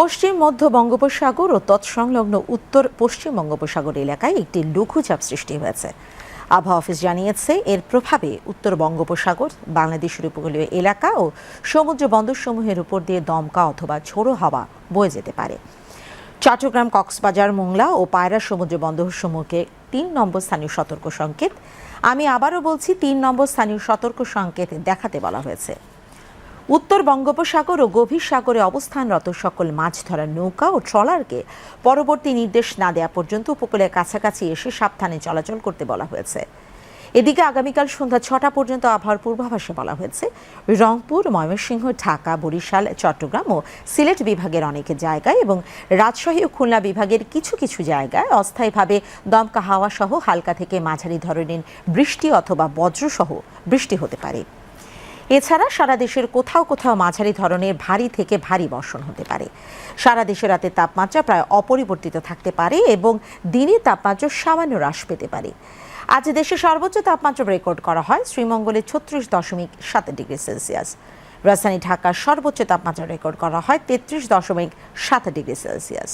পশ্চিম মধ্য বঙ্গোপসাগর ও তৎসংলগ্ন উত্তর পশ্চিম বঙ্গোপসাগর এলাকায় একটি লঘুচাপ সৃষ্টি হয়েছে। আবহাওয়া অফিস জানিয়েছে, এর প্রভাবে উত্তর বঙ্গোপসাগর বাংলাদেশের উপকূলীয় এলাকা ও সমুদ্র বন্দরসমূহের উপর দিয়ে দমকা অথবা ঝোড়ো হাওয়া বয়ে যেতে পারে। চট্টগ্রাম, কক্সবাজার, মোংলা ও পায়রা সমুদ্র বন্দরসমূহকে তিন নম্বর স্থানীয় সতর্ক সংকেত আমি আবারও বলছি, তিন নম্বর স্থানীয় সতর্ক সংকেত দেখাতে বলা হয়েছে। উত্তর বঙ্গোপসাগর ও গভীর সাগরে অবস্থানরত সকল মাছ ধরার নৌকা ও ট্রলারকে পরবর্তী নির্দেশ না দেওয়া পর্যন্ত উপকূলের কাছাকাছি এসে সাবধানে চলাচল করতে বলা হয়েছে। এদিকে আগামীকাল সন্ধ্যা ছটা পর্যন্ত আবহাওয়ার পূর্বাভাসে বলা হয়েছে। রংপুর, ময়মনসিংহ, ঢাকা, বরিশাল, চট্টগ্রাম ও সিলেট বিভাগের অনেক জায়গায় এবং রাজশাহী ও খুলনা বিভাগের কিছু কিছু জায়গায় অস্থায়ীভাবে দমকা হাওয়া সহ হালকা থেকে মাঝারি ধরনের বৃষ্টি অথবা বজ্রসহ বৃষ্টি হতে পারে। এছাড়া সারা দেশের কোথাও কোথাও মাঝারি ধরনের ভারী থেকে ভারী বর্ষণ হতে পারে। সারা দেশে রাতের তাপমাত্রা প্রায় অপরিবর্তিত থাকতে পারে এবং দিনের তাপমাত্রা সামান্য হ্রাস পেতে পারে। আজ দেশে সর্বোচ্চ তাপমাত্রা রেকর্ড করা হয় শ্রীমঙ্গলে ছত্রিশ দশমিক সাত ডিগ্রি সেলসিয়াস। রাজধানী ঢাকার সর্বোচ্চ তাপমাত্রা রেকর্ড করা হয় তেত্রিশ দশমিক সাত ডিগ্রি সেলসিয়াস।